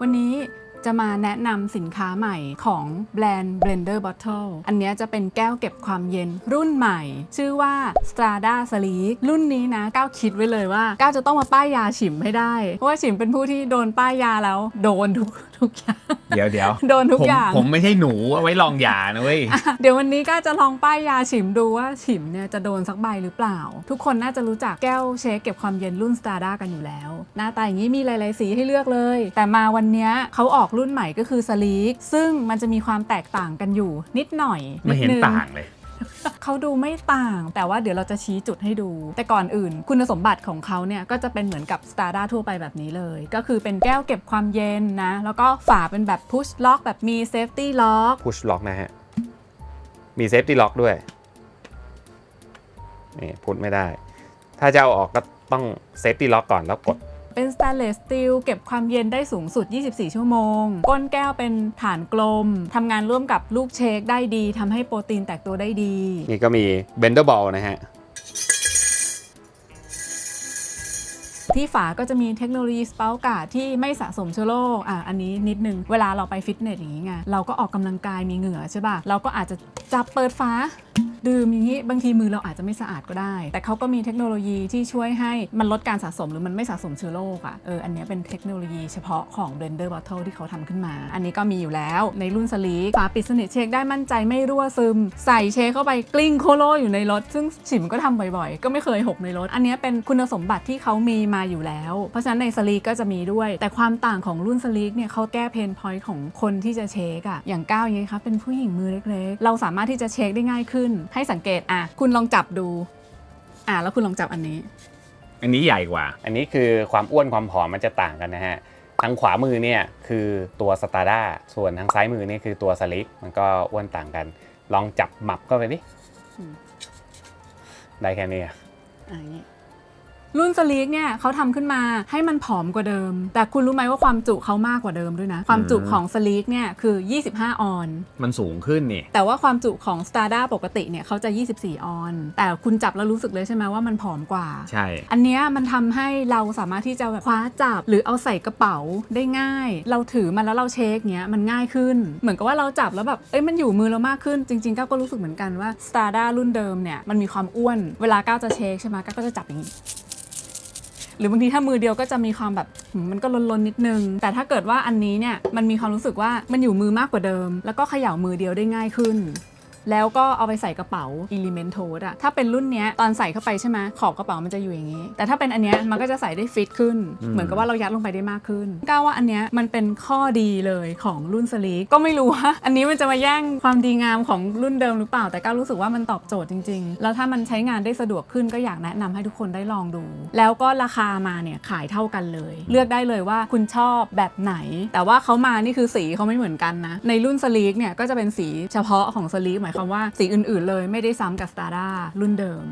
วันนี้จะมาแนะนำสินค้าใหม่ของแบรนด์ Blender Bottle อันเนี้ยจะเป็นแก้วเก็บความเย็นรุ่นใหม่ ชื่อว่า Strada Sleek รุ่นนี้นะก้าวคิดไว้เลยว่าก้าวจะต้องมาป้ายยาฉิมให้ได้ เพราะว่าฉิมเป็นผู้ที่โดนป้ายยาแล้ว โดนทุกทุกอย่างเดี๋ยวเดี๋ยวโดนทุกผมอย่างผมไม่ใช่หนูเอาไว้ลองยานะเว้ยเดี๋ยววันนี้ก็จะลองป้ายยาฉิมดูว่าฉิมเนี่ยจะโดนสักใบหรือเปล่า ทุกคนน่าจะรู้จักแก้วเชคเก็บความเย็นรุ่น Strada กันอยู่แล้ว หน้าตาอย่างนี้มีหลาย ๆ สีให้เลือกเลย แต่มาวันเนี้ยเขาออกรุ่นใหม่ก็คือ Sleek ซึ่งมันจะมีความแตกต่างกันอยู่ นิดหน่อยไม่เห็นดง ต่างเลย เขาดูไม่ต่าง แต่ว่าเดี๋ยวเราจะชี้จุดให้ดู แต่ก่อนอื่น คุณสมบัติของเขาเนี่ย ก็จะเป็นเหมือนกับ Strada ทั่วไปแบบนี้เลย ก็คือเป็นแก้วเก็บความเย็นนะ แล้วก็ฝาเป็นแบบ push lock แบบมี safety lock พุชล็อกนะฮะ มีเซฟตี้ล็อกด้วย นี่พุชไม่ได้ ถ้าจะเอาออกก็ต้องเซฟตี้ล็อกก่อนแล้วกด เป็นส t ต n เลสสตีลเก็บความเย็นได้สูงสุด 24 ชั่วโมง ก้นแก้วเป็นฐานกลม ทำงานร่วมกับลูกเชคได้ดี ทำให้โปรตีนแตกตัวได้ดี นี่ก็มีเบนเดอร์บอลนะฮะที่ฝาก็จะมีเทคโนโลยีสเปลกาที่ไม่สะสมเชื้อโรคอะอันนี้นิดนึง เวลาเราไปฟิตเนสอย่างนี้ไงเราก็ออกกำลังกายมีเหงื่อใช่ป่ะ เราก็อาจจะจับเปิดฝาดื่มอย่างนี้บางทีมือเราอาจจะไม่สะอาดก็ได้ แต่เขาก็มีเทคโนโลยีที่ช่วยให้มันลดการสะสมหรือมันไม่สะสมเชื้อโรคอะเอออันนี้เป็นเทคโนโลยีเฉพาะของ Blender Bottle ที่เขาทำขึ้นมา อันนี้ก็มีอยู่แล้วในรุ่นสลีฝาปิดสนิทเช็คได้มั่นใจไม่รั่วซึม ใส่เชคเข้าไปกลิ้งโคโลอยู่ในรถ ซึ่งฉิมก็ทำบ่อยๆ ก็ไม่เคยหกในรถ อันนี้เป็นคุณสมบัติที่เขามีมาอยู่แล้ว เพราะฉะนั้นในสลีก็จะมีด้วย แต่ความต่างของรุ่นสลีกเนี่ยเขาแก้เพนพอยต์ของคนที่จะเช็คอะอย่างก้าวอย่างนี้ครับเป็นผู้หญิงมือเล็กๆ เราสามารถที่จะเช็คได้ง่ายขึ้น ให้สังเกตอะคุณลองจับดูอะแล้วคุณลองจับอันนี้ อันนี้ใหญ่กว่า อันนี้คือความอ้วนความผอมมันจะต่างกันนะฮะทางขวามือเนี่ยคือตัวสตาร์ด้าส่วนทางซ้ายมือเนี่ยคือตัวสลิปมันก็อ้วนต่างกัน ลองจับหมับเข้าไปดิ อืม ได้แค่นี้อะอะอย่างนี้ รุ่นสลีกเนี่ยเขาทำขึ้นมาให้มันผอมกว่าเดิม แต่คุณรู้ไหมว่าความจุเขามากกว่าเดิมด้วยนะ ความจุของสลีกเนี่ยคือ 25 ออน มันสูงขึ้นนี่ แต่ว่าความจุของ s t a r d a ปกติเนี่ยเขาจะ 24 ออน แต่คุณจับแล้วรู้สึกเลยใช่ไหมว่ามันผอมกว่า ใช่ อันเนี้ยมันทำให้เราสามารถที่จะแบบคว้าจับหรือเอาใส่กระเป๋าได้ง่าย เราถือมันแล้วเราเช็คเนี้ยมันง่ายขึ้น เหมือนกับว่าเราจับแล้วแบบเอ้ยมันอยู่มือเรามากขึ้นจริงๆก้าวก็รู้สึกเหมือนกันว่า s t a r d a รุ่นเดิมเนี่ยมันมีความอ้วนเวลาก้าวจะเช็คใช่ไหมก้าวก็จะจับอย่างนี้ หรือบางทีถ้ามือเดียวก็จะมีความแบบมันก็ลนๆนิดนึง แต่ถ้าเกิดว่าอันนี้เนี่ยมันมีความรู้สึกว่ามันอยู่มือมากกว่าเดิม แล้วก็เขย่ามือเดียวได้ง่ายขึ้น แล้วก็เอาไปใส่กระเป๋า Element Tote อะถ้าเป็นรุ่นเนี้ยตอนใส่เข้าไปใช่ไหมขอบกระเป๋ามันจะอยู่อย่างนี้ แต่ถ้าเป็นอันเนี้ยมันก็จะใส่ได้ฟิตขึ้นอืมเหมือนกับว่าเรายัดลงไปได้มากขึ้นก้าวว่าอันเนี้ยมันเป็นข้อดีเลยของรุ่นสลีกก็ไม่รู้ว่าอันนี้มันจะมาแย่งความดีงามของรุ่นเดิมหรือเปล่า แต่ก้าวรู้สึกว่ามันตอบโจทย์จริง ๆ แล้วถ้ามันใช้งานได้สะดวกขึ้นก็อยากแนะนำให้ทุกคนได้ลองดู แล้วก็ราคามาเนี่ยขายเท่ากันเลย เลือกได้เลยว่าคุณชอบแบบไหน แต่ว่าเขามานี่คือสีเขาไม่เหมือนกันนะในรุ่นสลีกเนี่ยก็จะเป็นสีเฉพาะของสลีกหมายความว่าสีอื่นๆเลยไม่ได้ซ้ำกับ s t a r d a รุ่นเดิม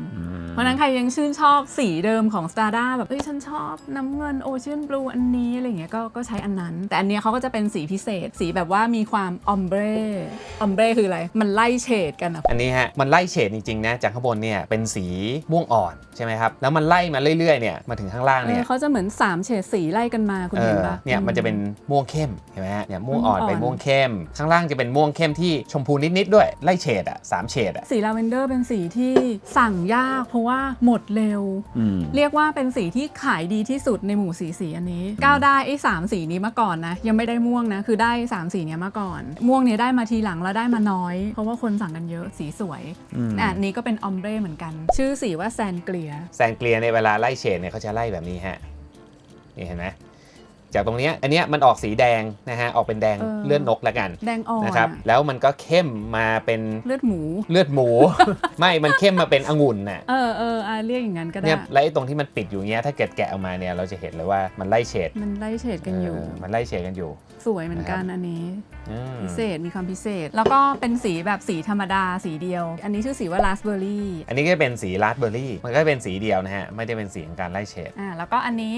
เพราะฉะนั้นใครยังชื่นชอบสีเดิมของ s t a r d a แบบเอ้ยฉันชอบน้ำเงินโอเชียนบลูอันนี้อะไรเงี้ยก็ก็ใช้อันนั้น แต่อันเนี้ยเขาก็จะเป็นสีพิเศษ สีแบบว่ามีความออมเบรออมเบรคืออะไร มันไล่เฉดกันอะอันนี้ฮะ มันไล่เฉดจริงๆนะ จากข้างบนเนี่ยเป็นสีม่วงอ่อนใช่ไหมครับ แล้วมันไล่มาเรื่อยๆเนี่ยมาถึงข้างล่างเอเนี่อยเขาจะเหมือน3เฉดสีไล่กันมาคุณเอเห็นอปะเนี่ยอืมันจะเป็นม่วงเข้มเห็นไหมฮะเนี่ยม่วงอ่อนม่วงอ่อนไปม่วงเข้ม ข้างล่างจะเป็นม่วงเข้มที่ชมพูนิดๆด้วยไล่เฉดอะสามเฉดอะสีลาเวนเดอร์เป็นสีที่สั่งยากเพราะว่าหมดเร็วอืมเรียกว่าเป็นสีที่ขายดีที่สุดในหมู่สีสีอันนี้ ก้าวได้ไอ้สามสีนี้มาก่อนนะ ยังไม่ได้ม่วงนะ คือได้สามสีเนี้ยมาก่อน ม่วงเนี้ยได้มาทีหลังแล้วได้มาน้อย เพราะว่าคนสั่งกันเยอะสีสวยอืมอะอันนี้ก็เป็นออมเบรเหมือนกัน ชื่อสีว่าแซนเกลียแซงเกลียในเวลาไล่เฉดเนี่ยเขาจะไล่แบบนี้ฮะนี่เห็นไหม จากตรงเนี้ยอันเนี้ยมันออกสีแดงนะฮะออกเป็นแดงเลือดนกแล้วกันแดงอ่อนนะครับอะแล้วมันก็เข้มมาเป็นเลือดหมู เลือดหมู ไม่มันเข้มมาเป็นองุ่นน่ะเออเอออะเรียกอย่างนั้นก็ได้ เนี่ยแล้วไอ้ตรงที่มันปิดอยู่เนี้ยถ้าเกิดแกะออกมาเนี่ยเราจะเห็นเลยว่ามันไล่เฉดมันไล่เฉดกันอยู่ เมันไล่เฉดกันอยู่ สวยเหมือนกันอันนี้อืมพิเศษมีความพิเศษ แล้วก็เป็นสีแบบสีธรรมดาสีเดียว อันนี้ชื่อสีว่าราสเบอร์รี่อันนี้ก็เป็นสีราสเบอร์รี่ มันก็เป็นสีเดียวนะฮะ ไม่ได้เป็นสีของการไล่เฉด อ่าแล้วก็อันนี้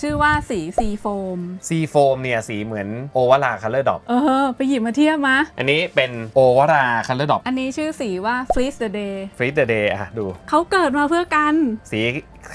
ชื่อว่าสีซีโฟมซีโฟมเนี่ยสีเหมือนโอวาราคัลเลอร์ดอปเออ ไปหยิบมาเทียบมาอันนี้เป็นโอวาราคัลเลอร์ดอปอันนี้ชื่อสีว่า Freeze the Day ฟรีดเดย์อะดู เขาเกิดมาเพื่อกัน สี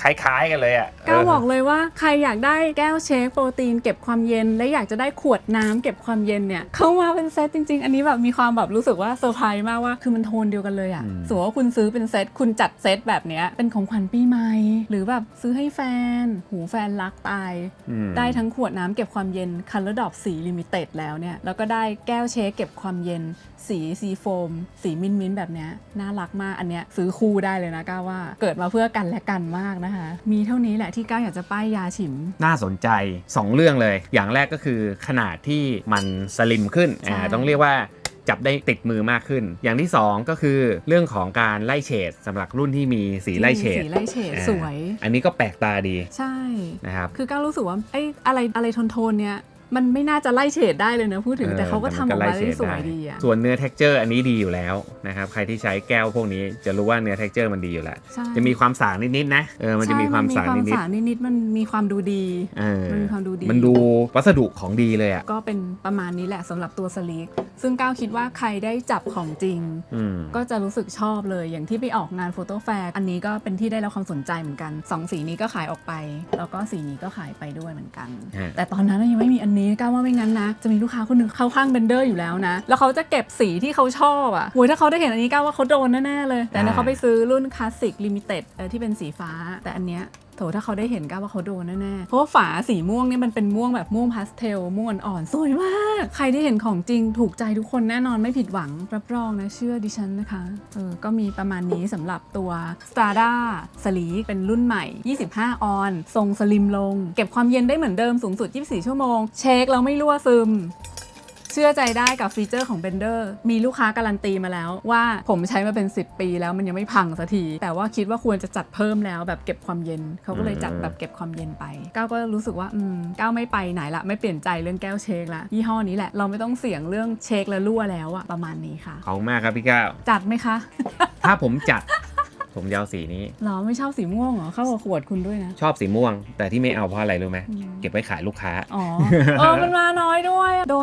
คล้ายๆกันเลยอะก้าวเบอกเลยว่าใครอยากได้แก้วเชคโปรตีนเก็บความเย็น และอยากจะได้ขวดน้ำเก็บความเย็นเนี่ยเข้ามาเป็นเซตจริง ๆ อันนี้แบบมีความแบบรู้สึกว่าเซอร์ไพรส์มากว่าคือมันโทนเดียวกันเลยอะอืมสมมติว่าคุณซื้อเป็นเซตคุณจัดเซตแบบเนี้ยเป็นของขวัญปีใหม่หรือแบบซื้อให้แฟน หูแฟนรักตายอืมได้ทั้งขวดน้ำเก็บความเย็นคัน l ล r d ด p สีลิมิเต็ดแล้วเนี่ยแล้วก็ได้แก้วเชคเก็บความเย็น สีซีโฟม สีมินมินท์แบบเนี้ยน่ารักมากอันเนี้ยซื้อคู่ได้เลยนะก้าวว่าเกิดมาเพื่อกันและกันมากนะคะ มีเท่านี้แหละที่ก้าวอยากจะป้ายยาฉิม น่าสนใจ 2 เรื่องเลย อย่างแรกก็คือขนาดที่มันสลิมขึ้นใช่อ่าต้องเรียกว่าจับได้ติดมือมากขึ้น อย่างที่ 2 ก็คือเรื่องของการไล่เฉดสำหรับรุ่นที่มีสีไล่เฉดสีไล่เฉดอ่าสวย อันนี้ก็แปลกตาดี ใช่นะครับ คือก้าวรู้สึกว่าไอ้อะไรอะไรโทนๆเนี้ยมันไม่น่าจะไล่เฉดได้เลยนะพูดถึงแต่เขาก็ทำออกมาได้สวยดีอะส่วนเนื้อ texture อันนี้ดีอยู่แล้วนะครับใครที่ใช้แก้วพวกนี้จะรู้ว่าเนื้อ texture มันดีอยู่แล้ว ใช่จะมีความสางนิดๆนะเออมันจะมีความสางใช่นิดสางนิดๆมันมีความดูดี ๆเออมันมีความดูดี มันดูวัสดุของดีเลยอะก็เป็นประมาณนี้แหละสำหรับตัวสลีกซึ่งก้าวคิดว่าใครได้จับของจริง อืม ก็จะรู้สึกชอบเลยอย่างที่ไปออกงานโฟโต้แฟร์อันนี้ก็เป็นที่ได้รับความสนใจเหมือนกันสองสีนี้ก็ขายออกไป แล้วก็สีนี้ก็ขายไปด้วยเหมือนกัน ฮะ แต่ตอนนั้นยังไม่มีอันนี้ก้าวว่าไม่งั้นนะ จะมีลูกค้าคนหนึ่งเข้าข้างเบนเดอร์อยู่แล้วนะ แล้วเขาจะเก็บสีที่เขาชอบอะโหยถ้าเขาได้เห็นอันนี้ก้าวว่าเขาโดนแน่ๆเลย แต่เนี่ยเขาไปซื้อรุ่นคลาสสิกลิมิเต็ดที่เป็นสีฟ้า แต่อันเนี้ยโถถ้าเขาได้เห็นก้าวว่าเขาโดนแน่ๆ เพราะว่าฝาสีม่วงเนี่ยมันเป็นม่วงแบบม่วงพาสเทล ม่วงอ่อนๆ สวยมาก ใครที่เห็นของจริงถูกใจทุกคนแน่นอนไม่ผิดหวัง รับรองนะเชื่อดิฉันนะคะ เออ ก็มีประมาณนี้สำหรับตัว Strada Sleek เป็นรุ่นใหม่ 25 ออน ทรงสลิมลง เก็บความเย็นได้เหมือนเดิมสูงสุด 24 ชั่วโมง เช็คแล้วไม่รั่วซึมเชื่อใจได้กับฟีเจอร์ของ Bender มีลูกค้าการันตีมาแล้วว่าผมใช้มาเป็น 10 ปีแล้วมันยังไม่พังสักที แต่ว่าคิดว่าควรจะจัดเพิ่มแล้วแบบเก็บความเย็นเขาก็เลยจัดแบบเก็บความเย็นไปก้าวก็รู้สึกว่าอืมก้าวไม่ไปไหนละไม่เปลี่ยนใจเรื่องแก้วเชคละยี่ห้อนี้แหละเราไม่ต้องเสี่ยงเรื่องเชคและรั่วแล้วอะประมาณนี้ค่ะขอบคุณมากครับพี่ก้าวจัดไหมคะ ถ้าผมจัด ผมจะเอาสีนี้ หรอไม่ชอบสีม่วงเหรอเข้ากับขวดคุณด้วยนะ ชอบสีม่วง แต่ที่ไม่เอาเพราะอะไรรู้ไหมอืม เก็บไว้ขายลูกค้า อ๋อ เออมันมาน้อยด้วยโด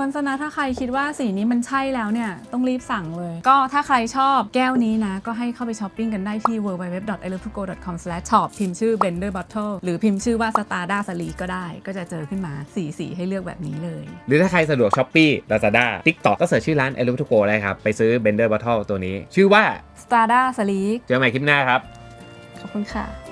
นซะนะถ้าใครคิดว่าสีนี้มันใช่แล้วเนี่ยต้องรีบสั่งเลย ก็ถ้าใครชอบแก้วนี้นะ ก็ให้เข้าไปช้อปปิ้งกันได้ที่ www.eleventogo.com/shop พิมพ์ชื่อ Blender Bottle หรือพิมพ์ชื่อว่า Stada s l e e ก็ได้ ก็จะเจอขึ้นมาสีสีให้เลือกแบบนี้เลย หรือถ้าใครสะดวกช้อปปี้ Lazada TikTok ก็เสิร์ชชื่อร้าน e l e v e to go ได้ครับ ไปซื้อ Bender Bottle ตัวนี้ ชื่อว่า Stada s l e e เจอกันใหม่คลิปหน้าครับขอบคุณค่ะ